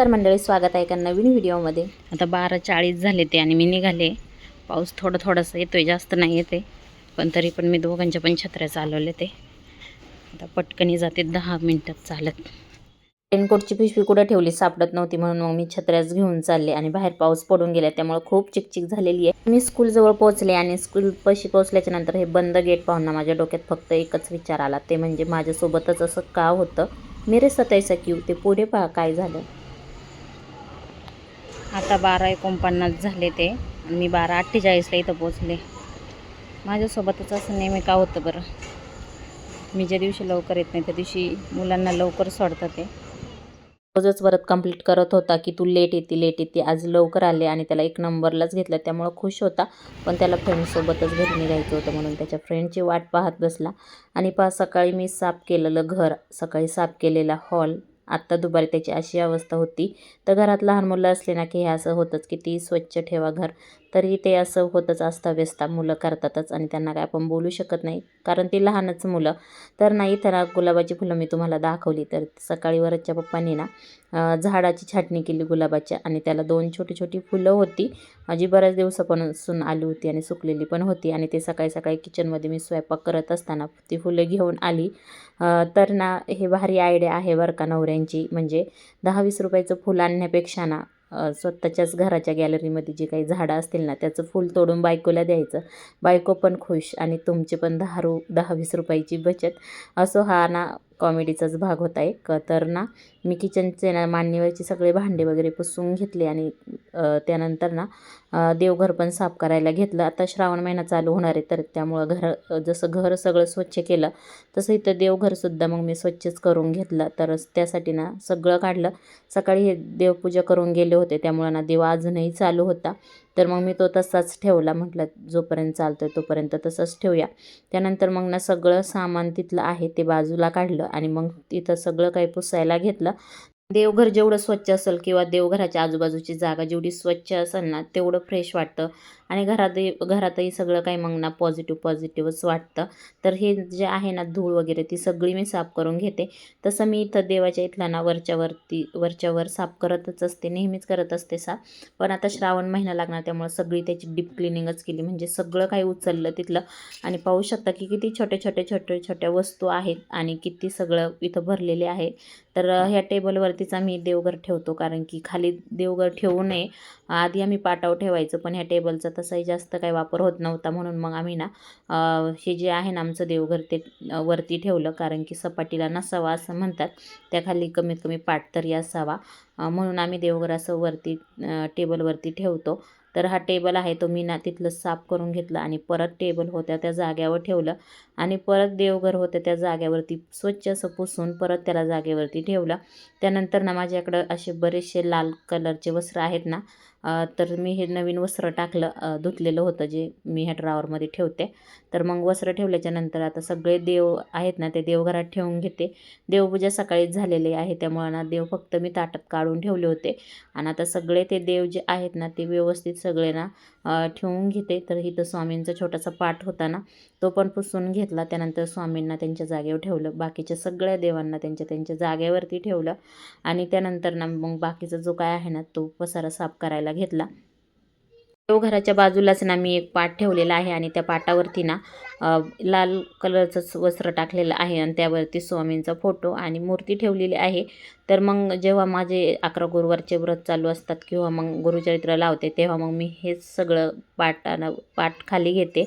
नमस्कार मंडळी स्वागत आहे एका नवीन व्हिडिओमध्ये. आता बारा चाळीस झाले ते आणि मी निघाले. पाऊस थोडं थोडंसं येतोय जास्त नाही येते. पण तरी पण मी दोघांच्या पण छत्र्या चालवले ते. आता पटकनी जाते दहा मिनटात चालत. रेनकोटची पिशवी कुठं ठेवली? सापडत नव्हती म्हणून मग मी छत्र्याच घेऊन चालले आणि बाहेर पाऊस पडून गेला. त्यामुळे खूप चिकचिक झालेली आहे. मी स्कूलजवळ पोहोचले आणि स्कूल पशी पोहोचल्याच्या नंतर हे बंद गेट पाहून ना माझ्या डोक्यात फक्त एकच विचार आला. ते म्हणजे माझ्यासोबतच असं का होतं? मेरे सताईसा क्यू ते पुढे पहा काय झालं. आता बारा एकोणपन्नास झाले ते. आणि मी बारा अठ्ठेचाळीसला इथं पोचले माझ्यासोबतच असं नेहमी का होतं बरं? मी ज्या दिवशी लवकर येत नाही त्या दिवशी मुलांना लवकर सोडतं ते. रोजच परत कंप्लीट करत होता की तू लेट येते लेट येते. आज लवकर आले आणि त्याला एक नंबरलाच घेतलं. त्यामुळं खुश होता. पण त्याला फ्रेंडसोबतच घरी निघायचं होतं म्हणून त्याच्या फ्रेंडची वाट पाहत बसला. आणि पहा सकाळी मी साफ केलेलं घर सकाळी साफ केलेला हॉल आत्ता दुपारी त्याची अशी अवस्था होती. तर घरात लहान मुलं असले ना की हे असं होतंच की ती स्वच्छ ठेवा घर. तरी ते असं होतंच अस्ताव्यस्ता मुलं करतातच आणि त्यांना काय आपण बोलू शकत नाही. कारण ती लहानच मुलं. तर नाही तर गुलाबाची फुलं मी तुम्हाला दाखवली. तर सकाळी वरच्या पप्पांनी ना झाडाची छाटणी केली गुलाबाच्या आणि त्याला दोन छोटी छोटी फुलं होती. जी बऱ्याच दिवसापासून आली होती आणि सुकलेली पण होती आणि ते सकाळी सकाळी किचनमध्ये मी स्वयंपाक करत असताना ती फुलं घेऊन आली. तर ना हे भारी आयडिया आहे बरं का नवऱ्यांची. म्हणजे दहा वीस रुपयाचं फुलं आणण्यापेक्षा ना स्वतःच्याच घराच्या गॅलरीमध्ये जी काही झाडं असतील ना त्याचं फूल तोडून बायकोला द्यायचं. बायको पण खुश आणि तुमचे पण दहा रु दहा वीस रुपयाची बचत. असं हा ना कॉमेडीचाच भाग होता एक. तर ना मी किचनचे ना मान्यवरचे सगळे भांडे वगैरे पुसून घेतले आणि त्यानंतर ना देवघर पण साफ करायला घेतलं. आता श्रावण महिना चालू होणार आहे तर त्यामुळं घर जसं घर सगळं स्वच्छ केलं तसं इथं देवघरसुद्धा मग मी स्वच्छच करून घेतलं. तर त्यासाठी ना सगळं काढलं. सकाळी हे देवपूजा करून गेले होते त्यामुळं ना देव अजूनही चालू होता. तर मग मी तो तसाच ठेवला म्हटलं जोपर्यंत चालतो आहे तोपर्यंत तसंच ठेवूया. त्यानंतर मग ना सगळं सामान तिथलं आहे ते बाजूला काढलं आणि मग तिथं सगळं काही पुसायला घेतलं. देवघर जेवढं स्वच्छ असेल किंवा देवघराच्या आजूबाजूची जागा जेवढी स्वच्छ असेल ना तेवढं फ्रेश वाटतं. आणि घरातही घरातही सगळं काही मग ना पॉझिटिव्ह पॉझिटिव्हच वाटतं. तर हे जे आहे ना धूळ वगैरे ती सगळी मी साफ करून घेते. तसं मी इथं देवाच्या इथला ना वरच्यावरती वरच्यावर साफ करतच असते नेहमीच करत असते साफ. पण आता श्रावण महिना लागणार त्यामुळे सगळी त्याची डीप क्लिनिंगच केली. म्हणजे सगळं काही उचललं तिथलं. आणि पाहू शकता की किती छोटे छोटे छोटे छोट्या वस्तू आहेत आणि किती सगळं इथं भरलेले आहे. तर ह्या टेबलवरतीच आम्ही देवघर ठेवतो. कारण की खाली देवघर ठेवू नये. आधी आम्ही पाटाव ठेवायचं पण ह्या टेबलचा तसाही जास्त काही वापर होत नव्हता म्हणून मग आम्ही ना हे जे आहे ना आमचं देवघर ते वरती ठेवलं. कारण की सपाटीला नसावा असं म्हणतात. त्याखाली कमीत कमी पाट तरी असावा. म्हणून आम्ही देवघर असं वरती टेबलवरती ठेवतो. तर हा टेबल आहे तो मी ना तिथलं साफ करून घेतलं आणि परत टेबल होत्या त्या जाग्यावर ठेवलं. आणि परत देवघर होतं त्या जाग्यावरती स्वच्छ असं पुसून परत त्याला जागेवरती ठेवलं. त्यानंतर ना माझ्याकडं असे बरेचसे लाल कलरचे वस्त्र आहेत ना तर मी हे नवीन वस्त्र टाकलं धुतलेलं होतं जे मी ह्या ड्रावरमध्ये ठेवते. तर मग वस्त्र ठेवल्याच्या नंतर आता सगळे देव आहेत ना ते देवघरात ठेवून घेते. देवपूजा सकाळीच झालेली आहे त्यामुळं ना देव फक्त मी ताटात काढून ठेवले होते. आणि आता सगळे ते देव जे आहेत ना ते व्यवस्थित सगळे ना ठेवून घेते. तर इथं स्वामींचा छोटासा पाठ होता ना तो पण पुसून घेतला. त्यानंतर स्वामींना त्यांच्या जागेवर ठेवलं. बाकीच्या सगळ्या देवांना त्यांच्या त्यांच्या जागेवरती ठेवलं. आणि त्यानंतर ना मग बाकीचा जो काय आहे ना तो पसारा साफ करायला घेतला. देवघराच्या बाजूलाच ना मी एक पाट ठेवलेला आहे आणि त्या पाटावरती ना लाल कलरचंच वस्त्र टाकलेलं आहे. आणि त्यावरती स्वामींचा फोटो आणि मूर्ती ठेवलेली आहे. तर मग जेव्हा माझे अकरा गुरुवारचे व्रत चालू असतात किंवा मग गुरुचरित्र लावते तेव्हा मग मी हेच सगळं पाटानं पाट खाली घेते.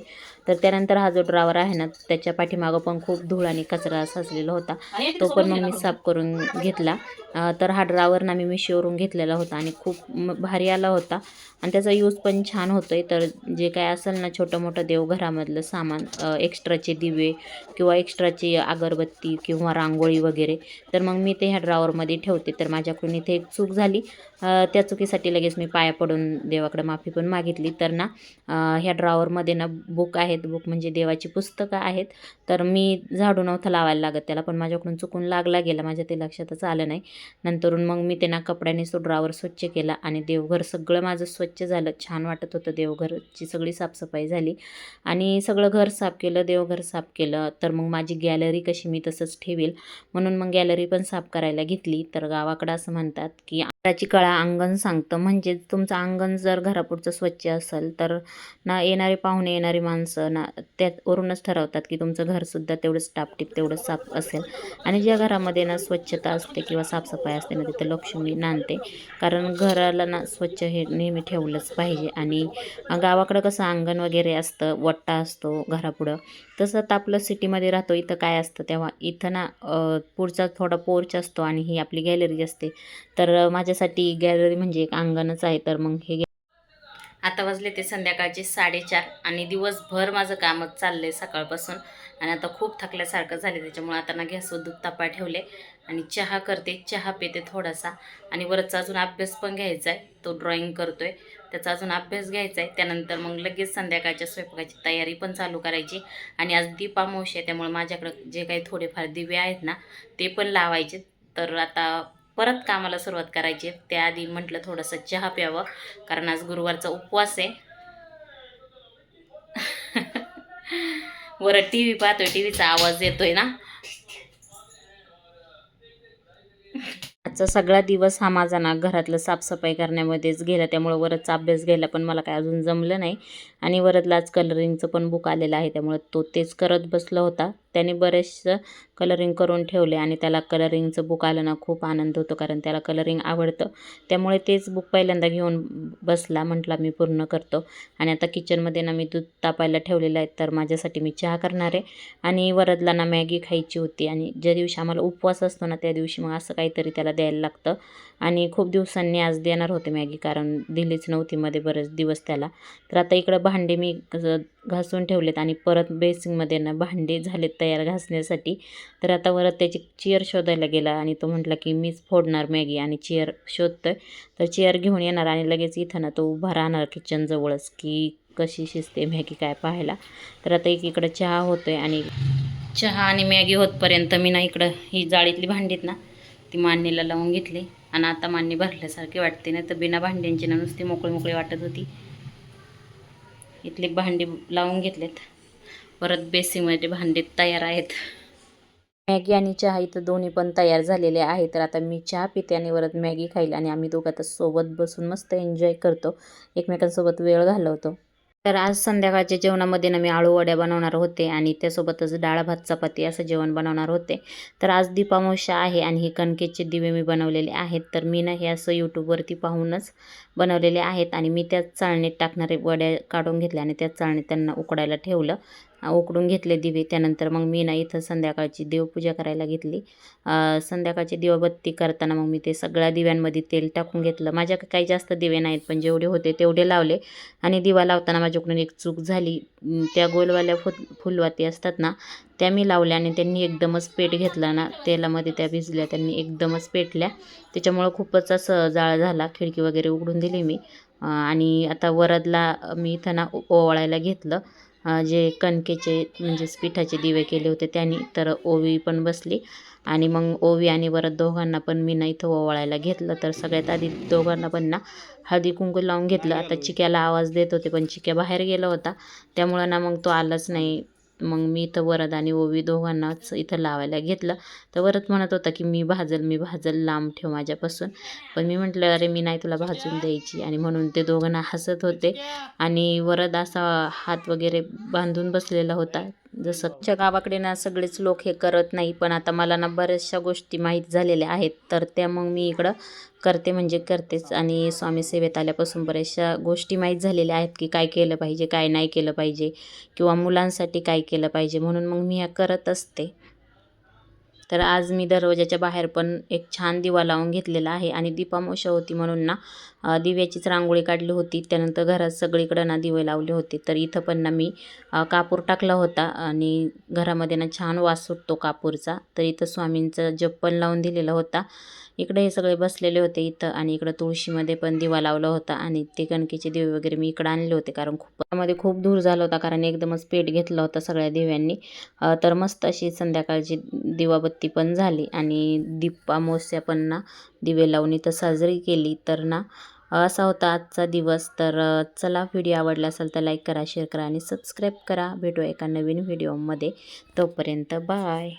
तर त्यानंतर हा जो ड्रावर आहे ना त्याच्या पाठीमागं पण खूप धूळ आणि कचरा साचलेला होता. तो पण मग मी साफ करून घेतला. तर हा ड्रावर ना मी मिशोवरून घेतलेला होता आणि खूप भारी आला होता. आणि त्याचा यूज पण छान होतो आहे तर जे काय असेल ना छोटं मोठं देवघरामधलं सामान एक्स्ट्राचे दिवे किंवा एक्स्ट्राची अगरबत्ती किंवा रांगोळी वगैरे तर मग मी ते ह्या ड्रॉवरमध्ये ठेवते. तर माझ्याकडून इथे एक चूक झाली. त्या चुकीसाठी लगेच मी पाया पडून देवाकडे माफी पण मागितली. तर ना ह्या ड्रॉवरमध्ये ना बुक आहेत. बुक म्हणजे देवाची पुस्तकं आहेत. तर मी झाडू नव्हतं लावायला लागत त्याला पण माझ्याकडून चुकून लागला गेला. माझ्या ते लक्षातच आलं नाही. नंतरून मग मी त्यांना कपड्याने तो ड्रॉवर स्वच्छ केला आणि देवघर सगळं माझं स्वच्छ झालं. छान वाटत होतं देवघरची सगळी साफसफाई झाली. आणि सगळं घर साफ केलं देवघर साफ केलं. तर मग माझी गॅलरी कशी मी तसंच ठेवेल. म्हणून मग गॅलरी पण साफ करायला घेतली. तर गावाकडं असं म्हणतात की घराची कळा अंगण सांगतं. म्हणजे तुमचं अंगण जर घरापुढचं स्वच्छ असेल तर ना येणारे पाहुणे येणारी माणसं ना त्यावरूनच ठरवतात की तुमचं घरसुद्धा तेवढंच टापटीप तेवढं साफ असेल. आणि ज्या घरामध्ये ना स्वच्छता असते किंवा साफसफाई असते ना तिथं लक्ष्मी नांदते. कारण घराला ना स्वच्छ हे नेहमी ठेवलंच पाहिजे. आणि गावाकडं कसं अंगण वगैरे असतं वट्टा असतो घरापुढं. तसं तर आपलं सिटीमध्ये राहतो इथं काय असतं तेव्हा इथं ना पुढचा थोडा पोर्च असतो आणि ही आपली गॅलरी असते. तर माझ्या माझ्यासाठी गॅलरी म्हणजे एक अंगणच आहे तर मग हे आता वाजले ते संध्याकाळचे साडेचार आणि दिवसभर माझं कामच चाललं आहे सकाळपासून. आणि आता खूप थकल्यासारखं झाले त्याच्यामुळे आता ना गॅसवर दूध तापा ठेवले आणि चहा करते चहा पिते थोडासा. आणि वरचा अजून अभ्यास पण घ्यायचा आहे तो ड्रॉइंग करतोय. त्याचा अजून अभ्यास घ्यायचा आहे त्यानंतर मग लगेच संध्याकाळच्या स्वयंपाकाची तयारी पण चालू करायची. आणि आज दीपामावशी आहे त्यामुळे माझ्याकडं जे काही थोडेफार दिवे आहेत ना ते पण लावायचे तर आता परत कामाला सुरुवात करायची. आहे. त्याआधी म्हटलं थोडंसं चहा प्यावं कारण आज गुरुवारचा उपवास आहे. बरं टी व्ही पाहतोय टी व्हीचा आवाज येतोय ना? आजचा सगळा दिवस हा माझा ना घरातलं साफसफाई करण्यामध्येच गेला. त्यामुळं वरदचा अभ्यास घ्यायला पण मला काय अजून जमलं नाही. आणि वरदला आज कलरिंगचं पण बुक आलेलं आहे त्यामुळं तो तेच करत बसला होता. त्याने बरेचसं कलरिंग करून ठेवले आणि त्याला कलरिंगचं बुक आलं ना खूप आनंद होतो कारण त्याला कलरिंग आवडतं. त्यामुळे तेच बुक पहिल्यांदा घेऊन बसला म्हटला मी पूर्ण करतो. आणि आता किचनमध्ये ना मी दूध तापायला ठेवलेलं आहे तर माझ्यासाठी मी चहा करणार आहे. आणि वरदला ना मॅगी खायची होती आणि ज्या दिवशी आम्हाला उपवास असतो ना त्या दिवशी मग असं काहीतरी त्याला द्यायला लागतं. आणि खूप दिवसांनी आज देणार होते मॅगी कारण दिलीच नव्हती मध्ये बरेच दिवस त्याला. तर आता इकडं भांडे मी घासून ठेवलेत आणि परत बेसिंगमध्ये ना भांडे झालेत. तयार घासण्यासाठी. तर आता वरत त्याची चेअर शोधायला गेला आणि तो म्हटला की मीच फोडणार मॅगी आणि चेअर शोधतोय. तर चेअर घेऊन येणार आणि लगेच इथं ना तो उभा राहणार किचनजवळच की कशी शिजते मॅगी काय पाहायला. तर आता एक इकडं चहा होतोय आणि चहा आणि मॅगी होतपर्यंत मी ना इकडं ही जाळीतली भांडीत ना ती मांडणीला लावून घेतली आणि आता मांडणी भरल्यासारखी वाटते. नाही तर बिना भांड्यांची ना नुसती मोकळी मोकळी वाटत होती. इथली भांडी लावून घेतलेत. परत बेसिंगमध्ये भांडी तयार आहेत. मॅगी आणि चहा इथं दोन्ही पण तयार झालेले आहेत. तर आता मी चहा पिते आणि परत मॅगी खाईल आणि आम्ही दोघं आता सोबत बसून मस्त एन्जॉय करतो. एकमेकांसोबत वेळ घालवतो. तर आज संध्याकाळच्या जेवणामध्ये ना मी आळू वड्या बनवणार होते आणि त्यासोबतच डाळ भात चपाती असं जेवण बनवणार होते. तर आज दीपामोशा आहे आणि हे कणकेचे दिवे मी बनवलेले आहेत. तर मी ना हे असं यूट्यूबवरती पाहूनच बनवलेले आहेत आणि मी त्या चाळणीत टाकणारे वड्या काढून घेतल्या आणि त्या चाळणीत त्यांना उकडायला ठेवलं. उकडून घेतले दिवे. त्यानंतर मग मी ना इथं संध्याकाळची देवपूजा करायला घेतली. संध्याकाळची दिवाबत्ती करताना मग मी ते सगळ्या दिव्यांमध्ये तेल टाकून घेतलं. माझ्याकडे काही जास्त दिवे नाहीत पण जेवढे होते तेवढे लावले. आणि दिवा लावताना माझ्याकडून एक चूक झाली. त्या गोलवाल्या फुल फुलवाती असतात ना त्या मी लावल्या आणि त्यांनी एकदमच पेट घेतला ना. तेलामध्ये त्या भिजल्या त्यांनी एकदमच पेटल्या. त्याच्यामुळं खूपच असं जाळ झाला. खिडकी वगैरे उघडून दिली मी. आणि आता वरदला मी इथं ना ओवाळायला घेतलं. जे कणकेचे म्हणजेच पिठाचे दिवे केले होते त्यांनी तर ओवी पण बसली. आणि मग ओवी आणि वरद दोघांना पण मी ना इथं ओवाळायला घेतलं. तर सगळ्यात आधी दोघांना पण ना हळदी कुंकू लावून घेतलं. आता चिक्याला आवाज देत होते पण चिक्या बाहेर गेला होता. त्यामुळं ना मग तो आलाच नाही. मग मी इथं वरद आणि ओवी दोघांनाच इथं लावायला घेतलं. तर वरद म्हणत होता की मी भाजल मी भाजल लांब ठेव माझ्यापासून. पण मी म्हटलं अरे मी नाही तुला भाजून द्यायची. आणि म्हणून ते दोघांना हसत होते. आणि वरद असा हात वगैरे बांधून बसलेला होता. जसं आमच्या गावाकडे ना सगळेच लोक हे करत नाही पण आता मला ना बऱ्याचशा गोष्टी माहीत झालेल्या आहेत. तर त्या मग मी इकडं करते म्हणजे करतेच. आणि स्वामी सेवेत आल्यापासून बऱ्याचशा गोष्टी माहीत झालेल्या आहेत की काय केलं पाहिजे काय नाही केलं पाहिजे किंवा मुलांसाठी काय केलं पाहिजे म्हणून मग मी ह्या करत असते. तर आज मी दरवाजाच्या बाहेर पण एक छान दिवा लावून घेतलेला आहे. आणि दीपामोशा होती म्हणून ना दिव्याचीच रांगोळी काढली होती. त्यानंतर घरात सगळीकडं ना दिवे लावले होते. तर इथं पण ना मी कापूर टाकला होता. आणि घरामध्ये ना छान वास सुटतो कापूरचा. तर इथं स्वामींचा जप पण लावून दिलेला होता. इकडे हे सगळे बसलेले होते इथं आणि इकडं तुळशीमध्ये पण दिवा लावला होता आणि ते कणकेचे दिवे वगैरे मी इकडं आणले होते कारण खूप मध्ये खूप धूर झाला होता कारण एकदमच पेट घेतला होता सगळ्या दिव्यांनी. तर मस्त अशी संध्याकाळची दिवाबत्ती पण झाली आणि दीपामोस्या पण ना दिवे लावून इथं साजरी केली. तर ना असा होता आजचा दिवस. तर चला व्हिडिओ आवडला असेल तर लाईक करा शेअर करा आणि सबस्क्राईब करा. भेटू एका नवीन व्हिडिओमध्ये. तोपर्यंत बाय.